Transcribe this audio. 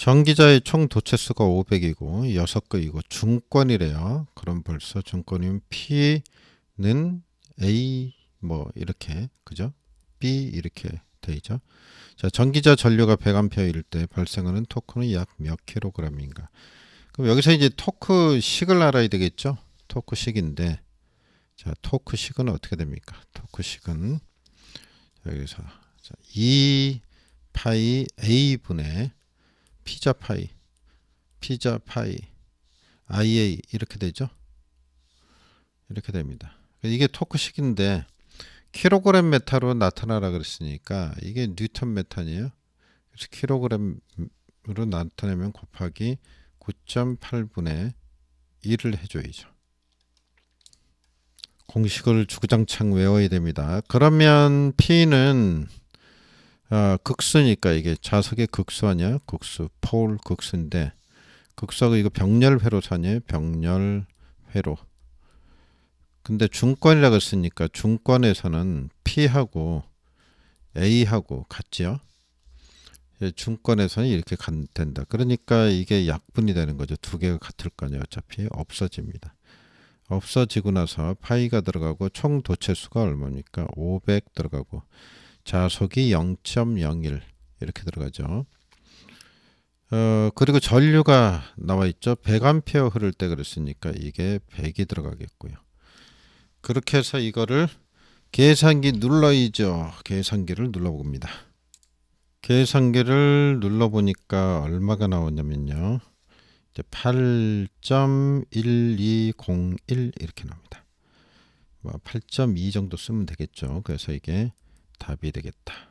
전기자의 총 도체수가 500이고 6개이고 중권이래요. 그럼 벌써 중권이면 P는 A 뭐 이렇게 그죠? B 이렇게 되죠. 자, 전기자 전류가 100A일 때 발생하는 토크는 약 몇 킬로그램인가? 그럼 여기서 이제 토크식을 알아야 되겠죠? 토크식인데 자, 토크식은 어떻게 됩니까? 토크식은 여기서 자, 2 파이 A 분의 피자 파이, 피자 파이, IA 이렇게 되죠. 이렇게 됩니다. 이게 토크식인데 킬로그램 메타로 나타나라 그랬으니까 이게 뉴턴 메탄이에요. 그래서 킬로그램으로 나타내면 곱하기 9.8분의 1을 해줘야죠. 공식을 주구장창 외워야 됩니다. 그러면 P는 아, 극수니까 이게 자석의 극수 아니야? 극수, 폴 극수인데 극수하고 이거 병렬회로사냐? 병렬회로. 근데 중권이라고 했으니까 중권에서는 P하고 A하고 같지요? 예, 중권에서는 이렇게 간- 된다. 그러니까 이게 약분이 되는 거죠. 두 개가 같을 거 아니에요. 어차피 없어집니다. 없어지고 나서 파이가 들어가고 총 도체수가 얼마입니까? 500 들어가고 자속이 0.01 이렇게 들어가죠. 어, 그리고 전류가 나와 있죠. 100A 흐를 때 그랬으니까 이게 100이 들어가겠고요. 그렇게 해서 이거를 계산기 눌러이죠. 계산기를 눌러봅니다. 계산기를 눌러보니까 얼마가 나오냐면요. 이제 8.1201 이렇게 나옵니다. 뭐8.2 정도 쓰면 되겠죠. 그래서 이게 답이 되겠다.